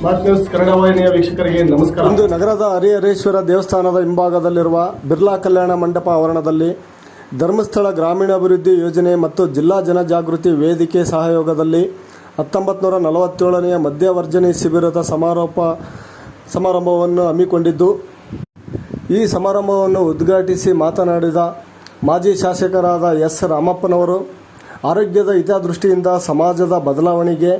Smart news Kannada ವೀಕ್ಷಕರಿಗೆ ನಮಸ್ಕಾರ. ಇಂದು ನಗರದ ಹರಿಹರೇಶ್ವರ ದೇವಸ್ಥಾನದ ಹಿಂಭಾಗದಲ್ಲಿರುವ ಬಿರ್ಲಾ ಕಲ್ಯಾಣ ಮಂಟಪ ಆವರಣದಲ್ಲಿ ಧರ್ಮಸ್ಥಳ ಗ್ರಾಮೀಣಾಭಿವೃದ್ಧಿ ಯೋಜನೆ ಮತ್ತು ಜಿಲ್ಲಾ ಜನಜಾಗೃತಿ ವೇದಿಕೆ ಸಹಯೋಗದಲ್ಲಿ ಹತ್ತೊಂಬತ್ತು ನೂರ ನಲವತ್ತೇಳನೆಯ ಮದ್ಯವರ್ಜನೆ ಶಿಬಿರದ ಸಮಾರೋಪ ಸಮಾರಂಭವನ್ನು ಹಮ್ಮಿಕೊಂಡಿದ್ದು, ಈ ಸಮಾರಂಭವನ್ನು ಉದ್ಘಾಟಿಸಿ ಮಾತನಾಡಿದ ಮಾಜಿ ಶಾಸಕರಾದ ಎಸ್ ರಾಮಪ್ಪನವರು, ಆರೋಗ್ಯದ ಹಿತದೃಷ್ಟಿಯಿಂದ ಸಮಾಜದ ಬದಲಾವಣೆಗೆ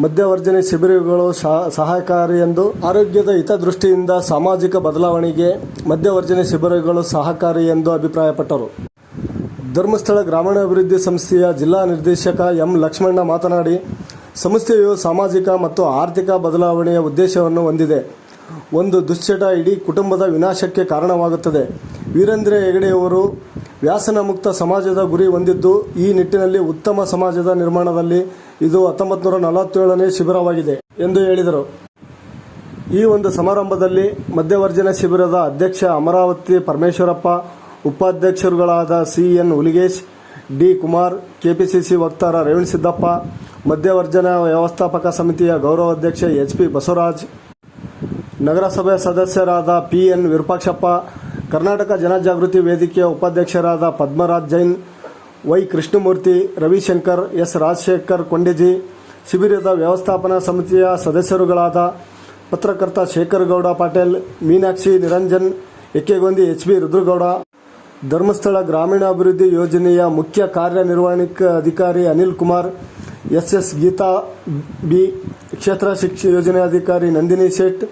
ಮಧ್ಯವರ್ಜನೆ ಶಿಬಿರಗಳು ಸಹ- ಸಹಕಾರಿ ಎಂದು ಆರೋಗ್ಯದ ಹಿತದೃಷ್ಟಿಯಿಂದ ಸಾಮಾಜಿಕ ಬದಲಾವಣೆಗೆ ಮಧ್ಯವರ್ಜನೆ ಶಿಬಿರಗಳು ಸಹಕಾರಿ ಎಂದು ಅಭಿಪ್ರಾಯಪಟ್ಟರು. ಧರ್ಮಸ್ಥಳ ಗ್ರಾಮೀಣಾಭಿವೃದ್ಧಿ ಸಂಸ್ಥೆಯ ಜಿಲ್ಲಾ ನಿರ್ದೇಶಕ ಎಂ ಲಕ್ಷ್ಮಣ್ಣ ಮಾತನಾಡಿ, ಸಂಸ್ಥೆಯು ಸಾಮಾಜಿಕ ಮತ್ತು ಆರ್ಥಿಕ ಬದಲಾವಣೆಯ ಉದ್ದೇಶವನ್ನು ಹೊಂದಿದೆ. ಒಂದು ದುಶ್ಚಟ ಇಡೀ ಕುಟುಂಬದ ವಿನಾಶಕ್ಕೆ ಕಾರಣವಾಗುತ್ತದೆ. ವೀರೇಂದ್ರ ಹೆಗಡೆಯವರು ವ್ಯಾಸನ ಮುಕ್ತ ಸಮಾಜದ ಗುರಿ ಹೊಂದಿದ್ದು ಈ ನಿಟ್ಟಿನಲ್ಲಿ ಉತ್ತಮ ಸಮಾಜದ ನಿರ್ಮಾಣದಲ್ಲಿ ಇದು ಹತ್ತೊಂಬತ್ತು ನೂರ ನಲವತ್ತೇಳನೇ ಶಿಬಿರವಾಗಿದೆ ಎಂದು ಹೇಳಿದರು. ಈ ಒಂದು ಸಮಾರಂಭದಲ್ಲಿ ಮಧ್ಯವರ್ಜನ ಶಿಬಿರದ ಅಧ್ಯಕ್ಷ Amaravati Parameshwarappa, ಉಪಾಧ್ಯಕ್ಷರುಗಳಾದ C N Huligesh D Kumar KPCC ವಕ್ತಾರ ರೇವಣ್ ಸಿದ್ದಪ್ಪ, ಮಧ್ಯವರ್ಜನ ವ್ಯವಸ್ಥಾಪಕ ಸಮಿತಿಯ ಗೌರವಾಧ್ಯಕ್ಷ ಎಚ್ ಪಿ ಬಸವರಾಜ್, ನಗರಸಭೆ ಸದಸ್ಯರಾದ ಪಿ ಎನ್ ವಿರೂಪಾಕ್ಷಪ್ಪ ಕರ್ನಾಟಕ ಜನಜಾಗೃತಿ ವೇದಿಕೆಯ ಉಪಾಧ್ಯಕ್ಷರಾದ ಪದ್ಮರಾಜ್ ಜೈನ್, ವೈ ಕೃಷ್ಣಮೂರ್ತಿ, ರವಿಶಂಕರ್, ಎಸ್ ರಾಜಶೇಖರ್ ಕೊಂಡೆಜಿ, ಶಿಬಿರದ ವ್ಯವಸ್ಥಾಪನಾ ಸಮಿತಿಯ ಸದಸ್ಯರುಗಳಾದ ಪತ್ರಕರ್ತ ಶೇಖರ್ ಗೌಡ ಪಾಟೀಲ್, ಮೀನಾಕ್ಷಿ ನಿರಂಜನ್ ಎಕ್ಕೆಗೊಂದಿ ಎಚ್ ಬಿ ರುದ್ರಗೌಡ, ಧರ್ಮಸ್ಥಳ ಗ್ರಾಮೀಣಾಭಿವೃದ್ಧಿ ಯೋಜನೆಯ ಮುಖ್ಯ ಕಾರ್ಯನಿರ್ವಹಣಿಕ ಅಧಿಕಾರಿ Anil Kumar, S S Geetha B, ಕ್ಷೇತ್ರ ಶಿಕ್ಷಣ ಯೋಜನೆ ಅಧಿಕಾರಿ Nandini Shet,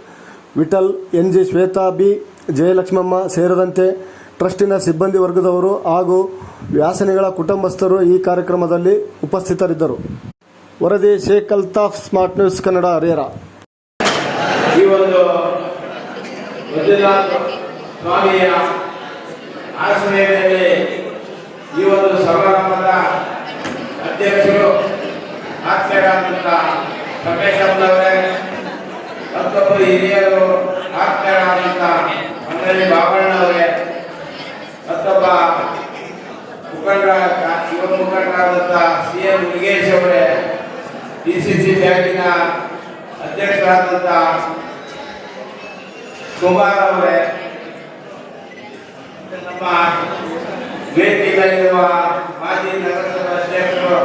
Vithal N G Shweta B Jayalakshmamma ಸೇರಿದಂತೆ ಟ್ರಸ್ಟಿನ ಸಿಬ್ಬಂದಿ ವರ್ಗದವರು ಹಾಗೂ ವ್ಯಾಸನಿಗಳ ಕುಟುಂಬಸ್ಥರು ಈ ಕಾರ್ಯಕ್ರಮದಲ್ಲಿ ಉಪಸ್ಥಿತರಿದ್ದರು. ವರದಿ ಶೇಖ್ ಅಲ್ತಾಫ್ ಸ್ಮಾರ್ಟ್ ನ್ಯೂಸ್ ಕನ್ನಡ, ಹರಿಹರ. ಈ ರಮೇಶಪ್ಪನವರೇ, ಮತ್ತೊಬ್ಬರು ಹಿರಿಯರು ಮಂಗಲಿ ಬಾಬಣ್ಣವರೇ ಮತ್ತೊಬ್ಬ ಮುಖಂಡ, ಯುವ ಮುಖಂಡರಾದಂಥ ಸಿ ಎಂ ಮುರುಗೇಶ್ ಅವರೇ, ಡಿ ಸಿ ಸಿ ಬ್ಯಾಂಕಿನ ಅಧ್ಯಕ್ಷರಾದಂಥ ಕುಮಾರ್ ಅವರೇ. ನಮ್ಮ ಭೇಟಿಗಳಿರುವ ಮಾಜಿ ನಗರಸಭಾ ಅಧ್ಯಕ್ಷರು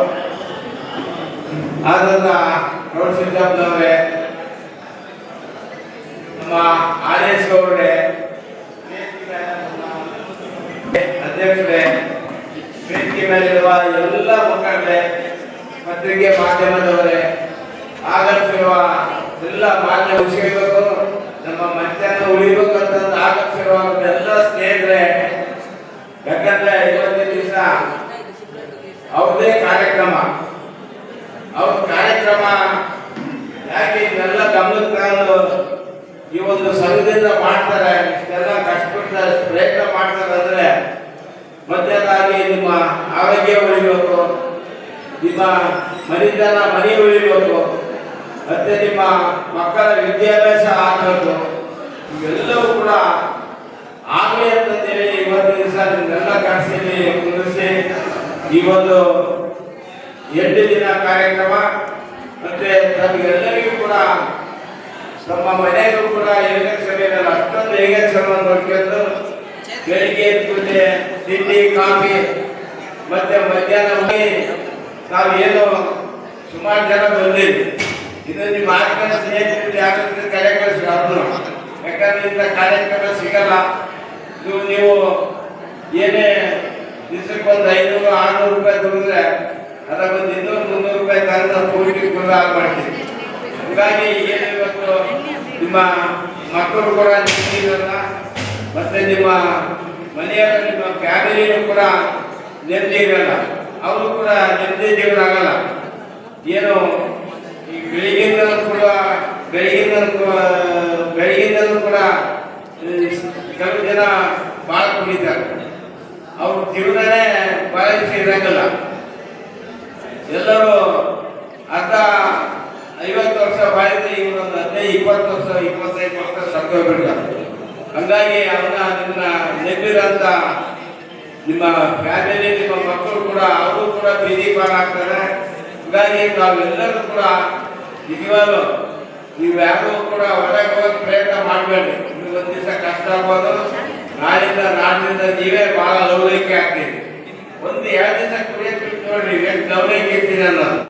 ಆದಂತ ಪ್ರೌಢ ಸಿದ್ದಪ್ಪನವರೇ, ನಮ್ಮ ಆದೇಶ್ ಅವರೇ ಅಧ್ಯಕ್ಷರೇ ವೇದಿಕೆ ಮೇಲಿರುವ ಎಲ್ಲ ಮುಖಂಡ್ರೆ ಪತ್ರಿಕೆ ಮಾಧ್ಯಮದವರೇ ಆಗಮಿಸಿರುವ ಎಲ್ಲ ಮಾಧ್ಯಮ ಉಳಿಸಬೇಕು ನಮ್ಮ ಮಧ್ಯಾಹ್ನ ಉಳಿಬೇಕು ಅಂತ ಆಗಮಿಸಿರುವ ಎಲ್ಲ ಸ್ನೇಹಿತರೆ, ಯಾಕಂದ್ರೆ ಇವತ್ತಿನ ದಿವಸ ಅವ್ರದೇ ಕಾರ್ಯಕ್ರಮ. ಅವ್ರ ಕಾರ್ಯಕ್ರಮ ಯಾಕೆ ಇದನ್ನೆಲ್ಲ ಗಮನಕ್ಕೆ ಈ ಒಂದು ಸಂಘದಿಂದ ಮಾಡ್ತಾರೆ, ಇಷ್ಟೆಲ್ಲ ಕಷ್ಟಪಟ್ಟು ಪ್ರಯತ್ನ ಮಾಡ್ತಾರೆ ಅಂದ್ರೆ ಮೊದಲನೇದಾಗಿ ನಿಮ್ಮ ಆರೋಗ್ಯ ಉಳಿಬೇಕು, ನಿಮ್ಮ ಮನೆತನ ಮನೆ ಉಳಿಬೇಕು, ಮತ್ತೆ ನಿಮ್ಮ ಮಕ್ಕಳ ವಿದ್ಯಾಭ್ಯಾಸ ಆಗಬೇಕು. ಇವೆಲ್ಲವೂ ಕೂಡ ಆಗಲಿ ಅಂತೇಳಿ ಇವತ್ತು ದಿವಸ ನಿಮ್ಮೆಲ್ಲ ಕನಸಲ್ಲಿ ಕುಂದಿಸಿ ಈ ಒಂದು ಎಂಟು ದಿನ ಕಾರ್ಯಕ್ರಮ, ಮತ್ತೆ ತಮಗೆಲ್ಲರಿಗೂ ಕೂಡ ತಮ್ಮ ಮನೆಗೂ ಕೂಡ ಏಕ ಸಭೆಯಲ್ಲಿ ಅಷ್ಟೊಂದು ಹೇಗೆ ಶ್ರಮ ನೋಡ್ಕೊಂಡು ಬೆಳಿಗ್ಗೆ ಪೂಜೆ ತಿಂಡಿ, ಕಾಫಿ, ಮತ್ತೆ ಮಧ್ಯಾಹ್ನ ನಾವೇನು ಸುಮಾರು ಜನ ಬಂದಿದ್ವಿ. ಇದು ನಿಮ್ಮ ಆತ್ಮೀಯ ಸ್ನೇಹಿತರು ಯಾಕಂದ್ರೆ ಕರೆ ಕಳಿಸಿ ಅವ್ರನ್ನು. ಯಾಕಂದ್ರೆ ಇಂಥ ಕಾರ್ಯಕ್ರಮ ಸಿಗಲ್ಲ. ನೀವು ನೀವು ಏನೇ ದಿವಸಕ್ಕೊಂದು ಐನೂರು, ಆರ್ನೂರು ರೂಪಾಯಿ ದುಡಿದ್ರೆ ಅದಕ್ಕೆ ಒಂದು ಇನ್ನೂರು, ಮುನ್ನೂರು ರೂಪಾಯಿ ತಂದು ಕೋಟಿ ಕೂಡ ಮಾಡ್ತೀವಿ. ಹೀಗಾಗಿ ಏನು ಇವತ್ತು ನಿಮ್ಮ ಮಕ್ಕಳು ಕೂಡ ನೆಮ್ಮದಿರಲ್ಲ ಮತ್ತೆ ನಿಮ್ಮ ಮನೆಯ ನಿಮ್ಮ ಫ್ಯಾಮಿಲಿನೂ ಕೂಡ ನೆಮ್ಮದಿ ಇರಲ್ಲ. ಅವರು ಕೂಡ ನೆಮ್ಮದಿ ಜೀವನ ಆಗಲ್ಲ ಏನು, ಈ ಬೆಳಿಗ್ಗೆಯಿಂದಲೂ ಕೂಡ ಬೆಳಗಿಂದ ಬೆಳಗಿಂದಲೂ ಕೂಡ ಕೆಲವು ಜನ ಭಾಳ ಕುಡಿತಾರೆ ಅವ್ರ ಜೀವನನೇ ಭಾಳ ಇರಂಗಲ್ಲ. ಎಲ್ಲರೂ ಅರ್ಧ ಐವತ್ತು ವರ್ಷ ಬಾಳಿದ್ರೆ ಇವರೊಂದು ಹದಿನೈದು, ಇಪ್ಪತ್ತು ವರ್ಷ, ಇಪ್ಪತ್ತೈದು ವರ್ಷ ಸತ್ತೋಗ್ಬಿಡ್ತಾರೆ. ಹಂಗಾಗಿ ಅವನ್ನ ನಿಮ್ಮನ್ನ ನೆಬ್ಬಿರೋಂಥ ನಿಮ್ಮ ಫ್ಯಾಮಿಲಿ ನಿಮ್ಮ ಮಕ್ಕಳು ಕೂಡ ಅವರು ಕೂಡ ಬೀದಿ ಪಾಲಾಗ್ತಾರೆ ಹಂಗಾಗಿ ನಾವೆಲ್ಲರೂ ಕೂಡ ನಿಜವಾಗ್ಲು ನೀವು ಯಾರು ಕೂಡ ಹೊರಗೆ ಹೋಗಕ್ ಪ್ರಯತ್ನ ಮಾಡಬೇಡಿ. ನಿಮ್ಗೆ ಒಂದ್ ದಿವಸ ಕಷ್ಟ ಆಗ್ಬೋದು. ನಾಳಿಂದ ನಾಡಿನಿಂದ ನೀವೇ ಬಹಳ ಲೌಲಿಕೆ ಆಗ್ತೀವಿ ಒಂದು ಎರಡು ದಿವಸ ಕುಡಿಯಕ್ಕೆ ನೋಡ್ರಿ ಎಷ್ಟು ಲವಲೈಕೆ ಇರ್ತೀನಿ ಅನ್ನೋದು.